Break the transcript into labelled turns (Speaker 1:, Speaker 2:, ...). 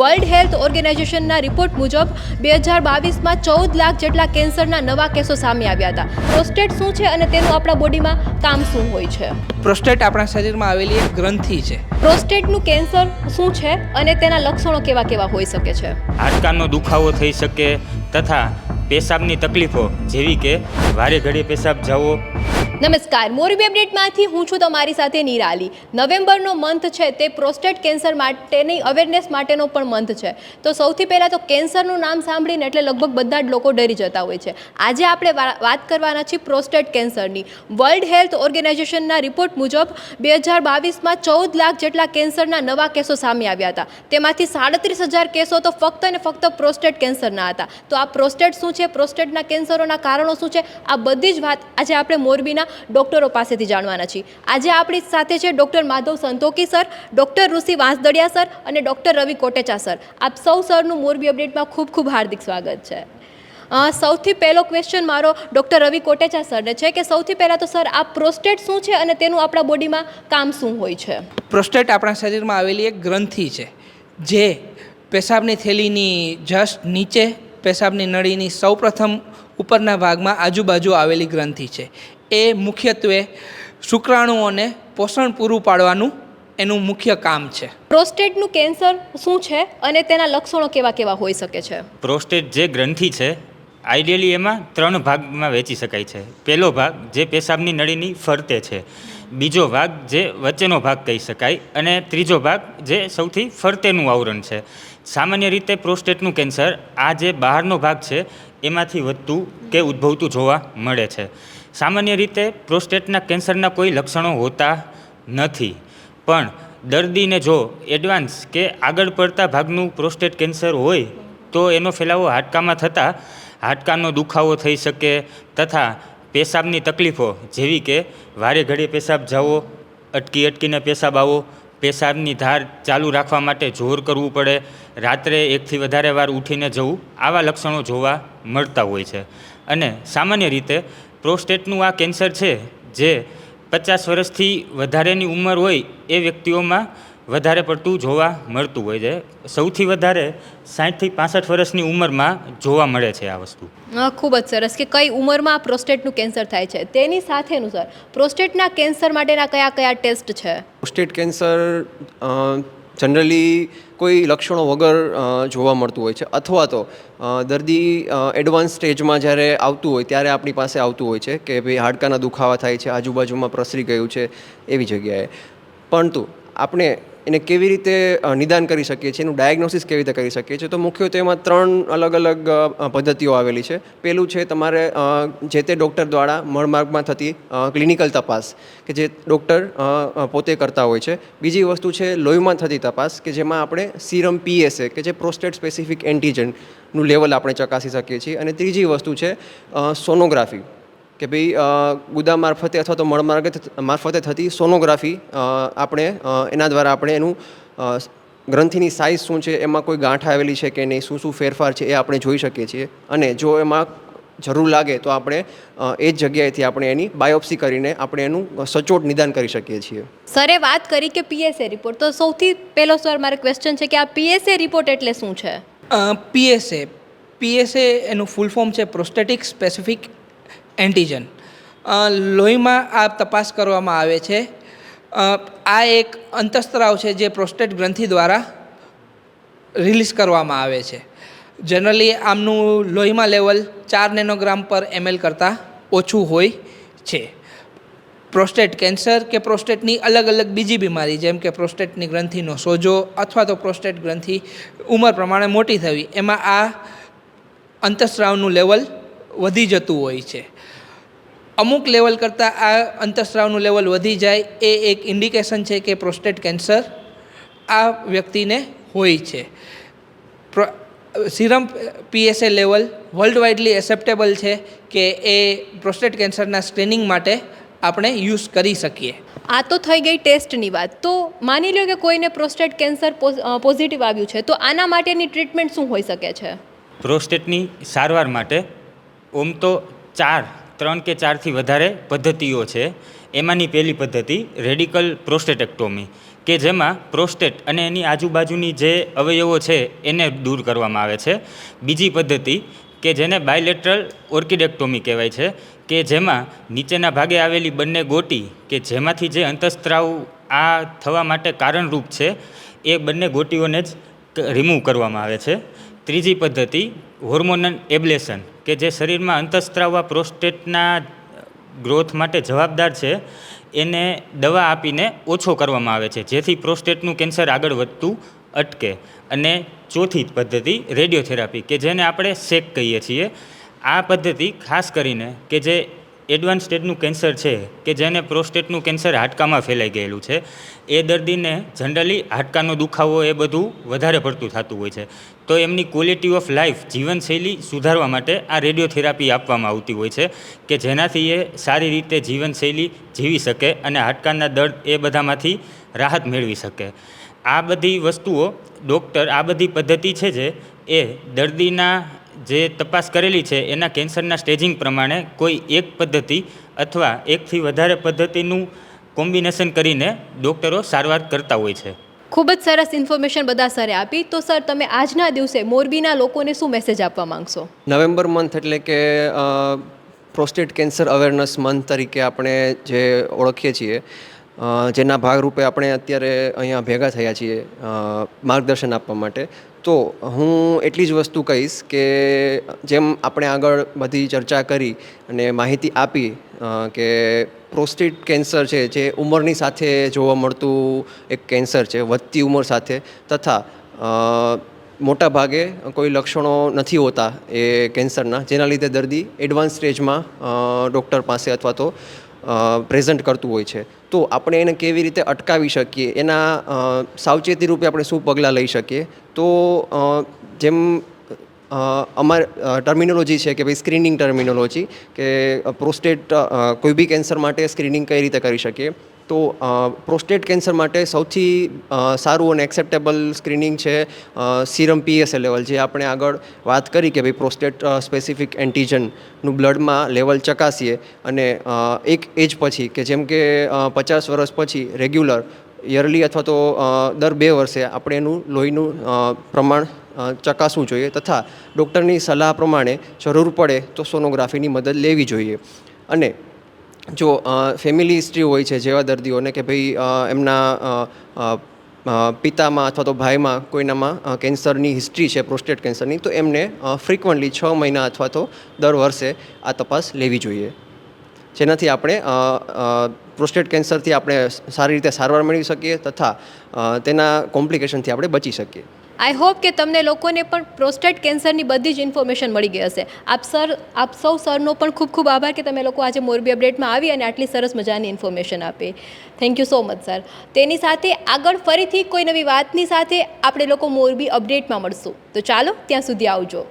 Speaker 1: World health ઓર્ગેનાઇઝેશનના report મુજબ બે હજાર બાવીસમાં ચૌદ લાખ જેટલા કેન્સરના નવા કેસો સામે આવ્યા હતા. પ્રોસ્ટેટ શું છે અને તેનું આપણા બોડીમાં કામ શું હોય છે?
Speaker 2: પ્રોસ્ટેટ આપણા શરીરમાં આવેલી એક ગ્રંથિ છે.
Speaker 1: પ્રોસ્ટેટનું કેન્સર શું છે અને તેના લક્ષણો કેવા કેવા હોઈ શકે છે?
Speaker 3: હાડકાનો દુખાવો થઈ શકે તથા પેશાબની તકલીફો જેવી કે વારે ઘડી પેશાબ જવો
Speaker 1: નમસ્કાર, મોરબી અપડેટમાંથી હું છું તમારી સાથે નિરાલી. નવેમ્બરનો મંથ છે, તે પ્રોસ્ટેટ કેન્સર માટેની અવેરનેસ માટેનો પણ મંથ છે. તો સૌથી પહેલાં તો કેન્સરનું નામ સાંભળીને એટલે લગભગ બધા જ લોકો ડરી જતા હોય છે. આજે આપણે વાત કરવાના છીએ પ્રોસ્ટેટ કેન્સરની વર્લ્ડ હેલ્થ ઓર્ગેનાઇઝેશનના રિપોર્ટ મુજબ બે હજાર બાવીસમાં ચૌદ લાખ જેટલા કેન્સરના નવા કેસો સામે આવ્યા હતા. તેમાંથી સાડત્રીસ હજાર કેસો તો ફક્ત અને ફક્ત પ્રોસ્ટેટ કેન્સરના હતા. તો આ પ્રોસ્ટેટ શું છે? પ્રોસ્ટેટના કેન્સરોના કારણો શું છે? આ બધી જ વાત આજે આપણે મોરબીના ડૉક્ટરો પાસેથી જાણવાના છીએ. આજે આપણી સાથે છે doctor Madhav Santoki sir, doctor Rishi Vansadadiya sir અને ડૉક્ટર રવિ કોટેચા સર. આપ સૌ સરનું મોરબી અપડેટમાં ખૂબ ખૂબ હાર્દિક સ્વાગત છે. સૌથી પહેલો ક્વેશ્ચન મારો ડૉક્ટર રવિ કોટેચા સરને છે કે સૌથી પહેલાં તો સર, આ પ્રોસ્ટેટ શું છે અને તેનું આપણા બોડીમાં કામ શું હોય છે?
Speaker 2: પ્રોસ્ટેટ આપણા શરીરમાં આવેલી એક ગ્રંથિ છે, જે પેશાબની થેલીની જસ્ટ નીચે, પેશાબની નળીની સૌપ્રથમ ઉપરના ભાગમાં આજુબાજુ આવેલી ગ્રંથિ છે. એ મુખ્યત્વે શુક્રાણુઓને પોષણ પૂરું પાડવાનું એનું મુખ્ય કામ છે.
Speaker 1: પ્રોસ્ટેટનું કેન્સર શું છે અને તેના લક્ષણો કેવા કેવા હોઈ શકે છે?
Speaker 3: પ્રોસ્ટેટ જે ગ્રંથિ છે આઈડિયલી એમાં ત્રણ ભાગમાં વેચી શકાય છે. પહેલો ભાગ જે પેશાબની નળીની ફરતે છે. બીજો ભાગ જે વચ્ચેનો ભાગ કહી શકાય અને ત્રીજો ભાગ જે સૌથી ફરતેનું આવરણ છે. સામાન્ય રીતે પ્રોસ્ટેટનું કેન્સર આ જે બહારનો ભાગ છે એમાંથી વધતું કે ઉદ્ભવતું જોવા મળે છે. સામાન્ય રીતે પ્રોસ્ટેટના કેન્સરના કોઈ લક્ષણો હોતા નથી. પણ દર્દીને જો એડવાન્સ કે આગળ પડતા ભાગનું પ્રોસ્ટેટ કેન્સર હોય, તો એનો ફેલાવો હાડકામાં થતાં હાડકાનો દુખાવો થઈ શકે તથા પેશાબની તકલીફો જેવી કે, વારે ઘડીએ પેશાબ જવો અટકી અટકીને પેશાબ આવો પેશાબની ધાર ચાલુ રાખવા માટે જોર કરવું પડે. રાત્રે એકથી વધારે વાર ઉઠીને જવું, આવા લક્ષણો જોવા મળતા હોય છે. અને સામાન્ય રીતે પ્રોસ્ટેટનું આ કેન્સર છે, જે પચાસ વર્ષથી વધારેની ઉંમર હોય એ વ્યક્તિઓમાં વધારે પડતું જોવા મળતું હોય છે. સૌથી વધારે સાઠથી પાસઠ વર્ષની ઉંમરમાં જોવા મળે છે આ વસ્તુ.
Speaker 1: ખૂબ જ સરસ. કે કઈ ઉંમરમાં પ્રોસ્ટેટનું કેન્સર થાય છે. તેની સાથેનું સર પ્રોસ્ટેટના કેન્સર માટેના કયા કયા ટેસ્ટ છે?
Speaker 4: પ્રોસ્ટેટ કેન્સર જનરલી કોઈ લક્ષણો વગર જોવા મળતું હોય છે. અથવા તો દર્દી એડવાન્સ સ્ટેજમાં જ્યારે આવતું હોય ત્યારે આપણી પાસે આવતું હોય છે કે ભાઈ હાડકાના દુખાવા થાય છે આજુબાજુમાં પ્રસરી ગયું છે એવી જગ્યાએ. પરંતુ આપણે એને કેવી રીતે નિદાન કરી શકીએ છીએ, એનું ડાયગ્નોસિસ કેવી રીતે કરી શકીએ છીએ? તો મુખ્યત્વે એમાં ત્રણ અલગ અલગ પદ્ધતિઓ આવેલી છે. પેલું છે તમારે જે તે ડૉક્ટર દ્વારા મળમાર્ગમાં થતી ક્લિનિકલ તપાસ કે જે ડૉક્ટર પોતે કરતા હોય છે. બીજી વસ્તુ છે લોહીમાં થતી તપાસ કે જેમાં આપણે સીરમ પીએસએ કે જે પ્રોસ્ટેટ સ્પેસિફિક એન્ટીજનનું લેવલ આપણે ચકાસી શકીએ છીએ. અને ત્રીજી વસ્તુ છે સોનોગ્રાફી. કે ભાઈ ગુદા મારફતે અથવા તો મળ માર્ગે મારફતે થતી સોનોગ્રાફી આપણે એના દ્વારા આપણે એનું ગ્રંથિની સાઇઝ શું છે એમાં કોઈ ગાંઠ આવેલી છે કે નહીં શું શું ફેરફાર છે એ આપણે જોઈ શકીએ છીએ. અને જો એમાં જરૂર લાગે તો આપણે એ જ જગ્યાએથી આપણે એની બાયોપ્સી કરીને આપણે એનું સચોટ નિદાન કરી શકીએ છીએ.
Speaker 1: સરે વાત કરી કે પીએસએ રિપોર્ટ તો સૌથી પહેલો સર મારે ક્વેશ્ચન છે કે આ પીએસએ રિપોર્ટ એટલે શું છે?
Speaker 2: પીએસએ પીએસએ એનું ફૂલ ફોર્મ છે પ્રોસ્ટેટિક સ્પેસિફિક એન્ટીજન. લોહીમાં આ તપાસ કરવામાં આવે છે. આ એક અંતસ્ત્રાવ છે જે પ્રોસ્ટેટ ગ્રંથિ દ્વારા રિલીઝ કરવામાં આવે છે. જનરલી આમનું લોહીમાં લેવલ ચાર નેનોગ્રામ પર એમએલ કરતાં ઓછું હોય છે. પ્રોસ્ટેટ કેન્સર કે પ્રોસ્ટેટની અલગ અલગ બીજી બીમારી, જેમ કે પ્રોસ્ટેટની ગ્રંથિનો સોજો અથવા તો પ્રોસ્ટેટ ગ્રંથિ ઉંમર પ્રમાણે મોટી થવી, એમાં આ અંતઃસ્રાવનું લેવલ વધી જતું હોય છે. અમુક લેવલ કરતાં આ અંતઃસ્રાવનું લેવલ વધી જાય એ એક ઇન્ડિકેશન છે કે પ્રોસ્ટેટ કેન્સર આ વ્યક્તિને હોય છે. Serum PSA level world widely acceptable છે કે એ પ્રોસ્ટેટ કેન્સરના સ્ક્રીનિંગ માટે આપણે યુઝ કરી શકીએ.
Speaker 1: આ તો થઈ ગઈ ટેસ્ટની વાત. તો માની લો કે કોઈને પ્રોસ્ટેટ કેન્સર પોઝિટિવ આવ્યું છે તો આના માટેની ટ્રીટમેન્ટ શું હોઈ શકે છે?
Speaker 3: પ્રોસ્ટેટની સારવાર માટે ઓમ તો ચાર ત્રણ કે ચારથી વધારે પદ્ધતિઓ છે. એમાંની પહેલી પદ્ધતિ રેડિકલ પ્રોસ્ટેટેક્ટોમી, કે જેમાં પ્રોસ્ટેટ અને એની આજુબાજુની જે અવયવો છે એને દૂર કરવામાં આવે છે. બીજી પદ્ધતિ, કે જેને બાયલેટરલ ઓર્કિડેક્ટોમી કહેવાય છે, કે જેમાં નીચેના ભાગે આવેલી બંને ગોટી, કે જેમાંથી જે અંતસ્ત્રાવ આ થવા માટે કારણરૂપ છે, એ બંને ગોટીઓને જ રિમૂવ કરવામાં આવે છે. ત્રીજી પદ્ધતિ, હોર્મોનલ એબ્લેશન કે જે શરીરમાં અંતઃસ્ત્રાવવા પ્રોસ્ટેટના ગ્રોથ માટે જવાબદાર છે, એને દવા આપીને ઓછો કરવામાં આવે છે. જેથી પ્રોસ્ટેટનું કેન્સર આગળ વધતું અટકે. અને ચોથી પદ્ધતિ રેડિયોથેરાપી, કે જેને આપણે શેક કહીએ છીએ. આ પદ્ધતિ ખાસ કરીને કે જે એડવાન્સ સ્ટેજનું કેન્સર છે કે જેને પ્રોસ્ટેટનું કેન્સર હાડકામાં ફેલાઈ ગયેલું છે, એ દર્દીને જનરલી હાડકાનો દુખાવો એ બધું વધારે પડતું થતું હોય છે. તો એમની ક્વોલિટી ઓફ લાઈફ જીવનશૈલી સુધારવા માટે આ રેડિયોથેરાપી આપવામાં આવતી હોય છે કે જેનાથી એ સારી રીતે જીવનશૈલી જીવી શકે અને હાડકાના દર્દ એ બધામાંથી રાહત મેળવી શકે. આ બધી વસ્તુઓ ડૉક્ટર, આ બધી પદ્ધતિ છે જે એ દર્દીના જે તપાસ કરેલી છે એના કેન્સરના સ્ટેજિંગ પ્રમાણે કોઈ એક પદ્ધતિ અથવા એકથી વધારે પદ્ધતિનું કોમ્બિનેશન કરીને ડૉક્ટરો સારવાર કરતા હોય છે.
Speaker 1: ખૂબ જ સરસ ઇન્ફોર્મેશન બધા સરે આપી. તો સર તમે આજના દિવસે મોરબીના લોકોને શું મેસેજ આપવા માંગશો?
Speaker 4: નવેમ્બર મંથ એટલે કે પ્રોસ્ટેટ કેન્સર અવેરનેસ મંથ તરીકે આપણે જે ઓળખીએ છીએ જેના ભાગરૂપે આપણે અત્યારે અહીંયા ભેગા થયા છીએ માર્ગદર્શન આપવા માટે. તો હું એટલી જ વસ્તુ કહીશ કે જેમ આપણે આગળ બધી ચર્ચા કરી અને માહિતી આપી કે પ્રોસ્ટેટ કેન્સર છે, જે ઉંમરની સાથે જોવા મળતું એક કેન્સર છે, વધતી ઉંમર સાથે, તથા મોટા ભાગે કોઈ લક્ષણો નથી હોતા એ કેન્સરના જેના લીધે દર્દી એડવાન્સ સ્ટેજમાં ડૉક્ટર પાસે અથવા તો પ્રેઝન્ટ કરતું હોય છે. તો આપણે એને કેવી રીતે અટકાવી શકીએ? એના સાવચેતી રૂપે આપણે શું પગલાં લઈ શકીએ? તો જેમ અમાર ટર્મિનોલોજી છે કે ભાઈ સ્ક્રીનિંગ ટર્મિનોલોજી કે પ્રોસ્ટેટ કોઈ બી કેન્સર માટે સ્ક્રીનિંગ કઈ રીતે કરી શકીએ. તો પ્રોસ્ટેટ કેન્સર માટે સૌથી સારું અને એક્સેપ્ટેબલ સ્ક્રીનિંગ છે સીરમ પીએસએ લેવલ જે આપણે આગળ વાત કરી કે ભાઈ પ્રોસ્ટેટ સ્પેસિફિક એન્ટીજનનું બ્લડમાં લેવલ ચકાસીએ અને એક એજ પછી કે જેમ કે પચાસ વર્ષ પછી રેગ્યુલર યરલી અથવા તો દર બે વર્ષે આપણે એનું લોહીનું પ્રમાણ ચકાસવું જોઈએ તથા ડૉક્ટરની સલાહ પ્રમાણે જરૂર પડે તો સોનોગ્રાફીની મદદ લેવી જોઈએ. અને જો ફેમિલી હિસ્ટ્રી હોય છે, જેવા દર્દીઓને કે ભાઈ એમના પિતામાં અથવા તો ભાઈમાં કોઈનામાં કેન્સરની હિસ્ટ્રી છે પ્રોસ્ટેટ કેન્સરની તો એમને ફ્રિકવન્ટલી છ મહિના અથવા તો દર વર્ષે આ તપાસ લેવી જોઈએ. જેનાથી આપણે પ્રોસ્ટેટ કેન્સરથી આપણે સારી રીતે સારવાર મેળવી શકીએ તથા તેના કોમ્પ્લિકેશનથી આપણે બચી શકીએ.
Speaker 1: આઈ હોપ કે તમને લોકોને પણ પ્રોસ્ટેટ કેન્સરની બધી જ ઇન્ફોર્મેશન મળી ગઈ હશે. આપ સર, આપ સૌ સરનો પણ ખૂબ ખૂબ આભાર કે તમે લોકો આજે મોરબી અપડેટમાં આવી અને આટલી સરસ મજાની ઇન્ફોર્મેશન આપી. Thank you so much sir તેની સાથે આગળ ફરીથી કોઈ નવી વાતની સાથે આપણે લોકો મોરબી અપડેટમાં મળશું. તો ચાલો, ત્યાં સુધી આવજો.